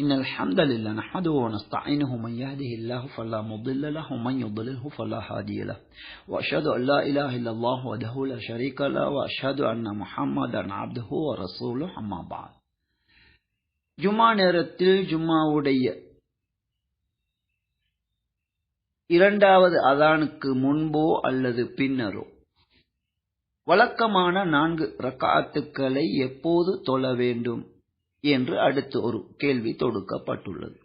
إن الحمد لله نحمده ونستعينه من يهده الله فلا مضل له ومن يضلله فلا هادي له وأشهد أن لا إله إلا الله وحده لا شريك له وأشهد أن محمدا عبده ورسوله أما بعد ஜுமா நேரத்தில் ஜும்மாவுடைய இரண்டாவது அதானுக்கு முன்போ அல்லது பின்னரோ வழக்கமான நான்கு ரக்காத்துக்களை எப்போது தொழ வேண்டும் என்று அடுத்து ஒரு கேள்வி தொடுக்கப்பட்டுள்ளது.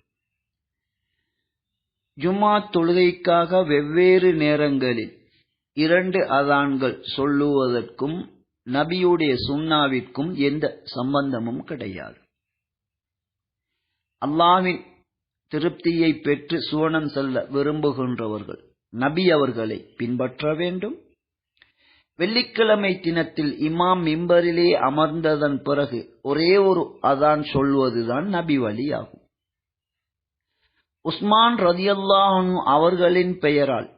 ஜும்மா தொழுகைக்காக வெவ்வேறு நேரங்களில் இரண்டு அதான்கள் சொல்லுவதற்கும் நபியுடைய சுண்ணாவிற்கும் எந்த சம்பந்தமும் கிடையாது. அல்லாவின் திருப்தியை பெற்று சுவனம் செல்ல விரும்புகின்றவர்கள் நபி அவர்களை பின்பற்ற வேண்டும். வெள்ளிக்கிழமை தினத்தில் இமாம் மிம்பரிலே அமர்ந்ததன் பிறகு ஒரே ஒரு அதான் சொல்வதுதான் நபி வழியாகும் உஸ்மான் ரதியல்லாஹு அவர்களின் பெயரால்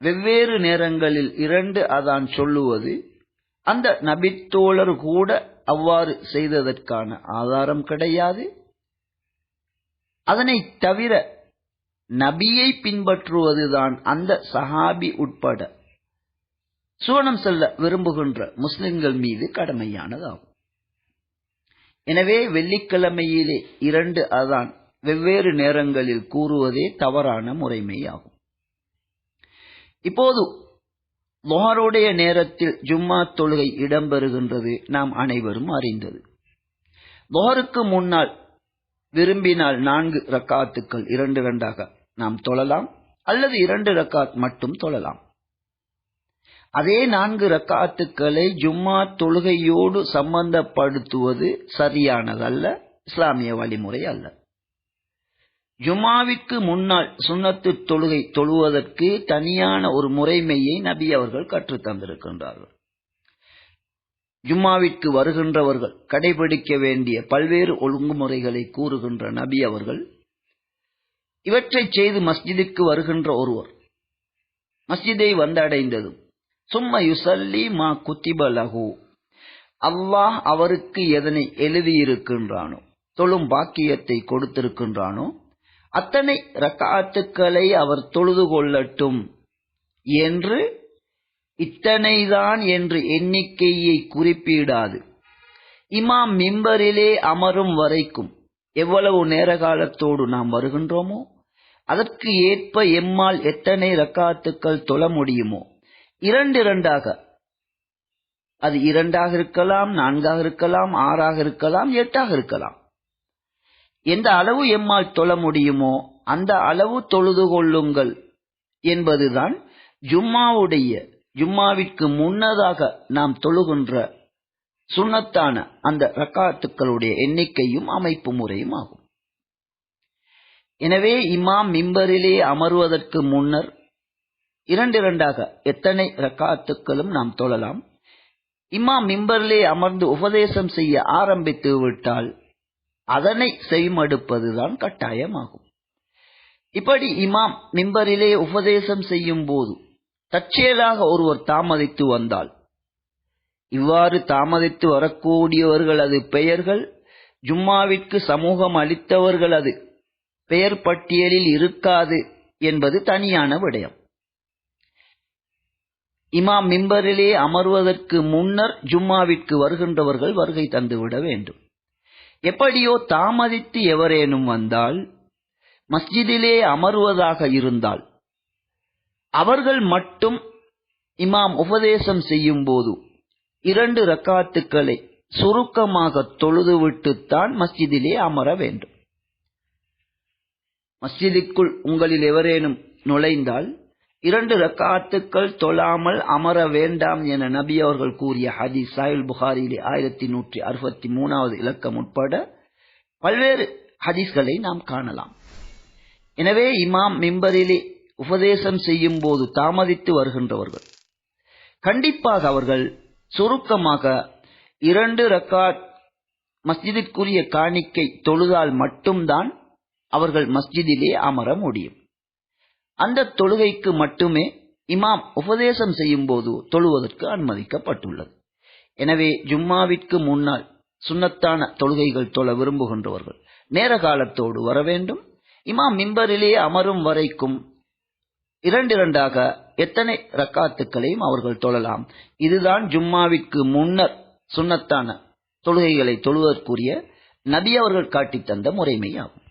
வெவ்வேறு நேரங்களில் இரண்டு அதான் சொல்லுவது அந்த நபித்தோழர் கூட அவ்வாறு செய்ததற்கான ஆதாரம் கிடையாது. அதனை தவிர நபியை பின்பற்றுவதுதான் அந்த சஹாபி உட்பட சுவனம் செல்ல விரும்புகின்ற முஸ்லிம்கள் மீது கடமையானதாகும். எனவே வெள்ளிக்கிழமையிலே இரண்டு அதான் வெவ்வேறு நேரங்களில் கூறுவதே தவறான முறைமையாகும். இப்போது லொஹருடைய நேரத்தில் ஜும்மா தொழுகை இடம்பெறுகின்றது நாம் அனைவரும் அறிந்தது. லொஹருக்கு முன்னால் விரும்பினால் நான்கு ரக்காத்துக்கள் இரண்டு இரண்டாக நாம் தொழலாம் அல்லது இரண்டு ரக்காத் மட்டும் தொழலாம். அதே நான்கு ரக்காத்துக்களை ஜும்மா தொழுகையோடு சம்பந்தப்படுத்துவது சரியானதல்ல இஸ்லாமிய வழிமுறை அல்ல. ஜும்மாவிற்கு முன்னால் சுண்ணத்து தொழுகை தொழுவதற்கு தனியான ஒரு முறைமையை நபி அவர்கள் கற்றுத் தந்திருக்கின்றார்கள். ஜும்மாவிற்கு வருகின்றவர்கள் கடைபிடிக்க வேண்டிய பல்வேறு ஒழுங்குமுறைகளை கூறுகின்ற நபி அவர்கள் இவற்றை செய்து மஸ்ஜிதுக்கு வருகின்ற ஒருவர் மஸ்ஜிதை வந்தடைந்ததும் சும்ம யுசல்லி மா குத்திப லகு அல்லாஹ் அவருக்கு எதனை எழுதியிருக்கின்றானோ தொழும் பாக்கியத்தை கொடுத்திருக்கின்றானோ அத்தனை ரக்காத்துக்களை அவர் தொழுது கொள்ளட்டும் என்று இத்தனைதான் என்று எண்ணிக்கையை குறிப்பிடாது. இமாம் மிம்பரிலே அமரும் வரைக்கும் எவ்வளவு நேர காலத்தோடு நாம் வருகின்றோமோ அதற்கு ஏற்ப எம்மால் எத்தனை ரக்காத்துக்கள் தொழ முடியுமோ இரண்டிரண்டாக அது இரண்டாக இருக்கலாம் நான்காக இருக்கலாம் ஆறாக இருக்கலாம் எட்டாக இருக்கலாம். எந்த அளவு எம்மால் தொழ முடியுமோ அந்த அளவு தொழுது கொள்ளுங்கள் என்பதுதான் ஜும்மாவுடைய ஜும்மாவிற்கு முன்னதாக நாம் தொழுகின்ற சுண்ணத்தான அந்த ரக்காத்துக்களுடைய எண்ணிக்கையும் அமைப்பு முறையும் ஆகும். எனவே இமாம் மிம்பரிலே அமர்வதற்கு முன்னர் இரண்டு இரண்டாக எத்தனை ரக்காத்துக்களும் நாம் தொழலாம். இமாம் மிம்பரிலே அமர்ந்து உபதேசம் செய்ய ஆரம்பித்து விட்டால் அதனை செய்மடுப்பதுதான் கட்டாயமாகும். இப்படி இமாம் மிம்பரிலே உபதேசம் செய்யும் போது தற்செயலாக ஒருவர் தாமதித்து வந்தால் இவ்வாறு தாமதித்து வரக்கூடியவர்கள் அது பெயர்கள் ஜும்மாவிற்கு சமூகம் அளித்தவர்கள் அது பெயர் பட்டியலில் இருக்காது என்பது தனியான விடயம். இமாம் மிம்பரிலே அமர்வதற்கு முன்னர் ஜும்மாவிற்கு வருகின்றவர்கள் வருகை தந்துவிட வேண்டும். எப்படியோ தாமதித்து எவரேனும் வந்தால் மஸ்ஜிதிலே அமர்வதாக இருந்தால் அவர்கள் மட்டும் இமாம் உபதேசம் செய்யும் போது இரண்டு ரக்காத்துக்களை சுருக்கமாக தொழுதுவிட்டுத்தான் மஸ்ஜிதிலே அமர வேண்டும். மஸ்ஜிதுக்குள் உங்களில் எவரேனும் நுழைந்தால் இரண்டு ரக்காத்துக்கள் தொழாமல் அமர வேண்டாம் என நபி அவர்கள் கூறிய ஹதீஸ் சாயுல் புகாரிலே ஆயிரத்தி நூற்றி அறுபத்தி மூணாவது இலக்கம் உட்பட பல்வேறு ஹதீஸ்களை நாம் காணலாம். எனவே இமாம் மிம்பரிலே உபதேசம் செய்யும் போது தாமதித்து வருகின்றவர்கள். கண்டிப்பாக அவர்கள் சுருக்கமாக இரண்டு ரக்காத் மஸ்ஜிதிற்குரிய காணிக்கை தொழுதால் மட்டும்தான் அவர்கள் மஸ்ஜிதிலே அமர முடியும். அந்த தொழுகைக்கு மட்டுமே இமாம் உபதேசம் செய்யும் போது தொழுவதற்கு அனுமதிக்கப்பட்டுள்ளது. எனவே ஜும்மாவிற்கு முன்னால் சுண்ணத்தான தொழுகைகள் தொழ விரும்புகின்றவர்கள் நேர காலத்தோடு வர வேண்டும். இமாம் மிம்பரிலேயே அமரும் வரைக்கும் இரண்டிரண்டாக எத்தனை ரக்காத்துக்களையும் அவர்கள் தொழலாம். இதுதான் ஜும்மாவிற்கு முன்னர் சுன்னத்தான தொழுகைகளை தொழுவதற்குரிய நபி அவர்கள் காட்டித் தந்த முறைமையாகும்.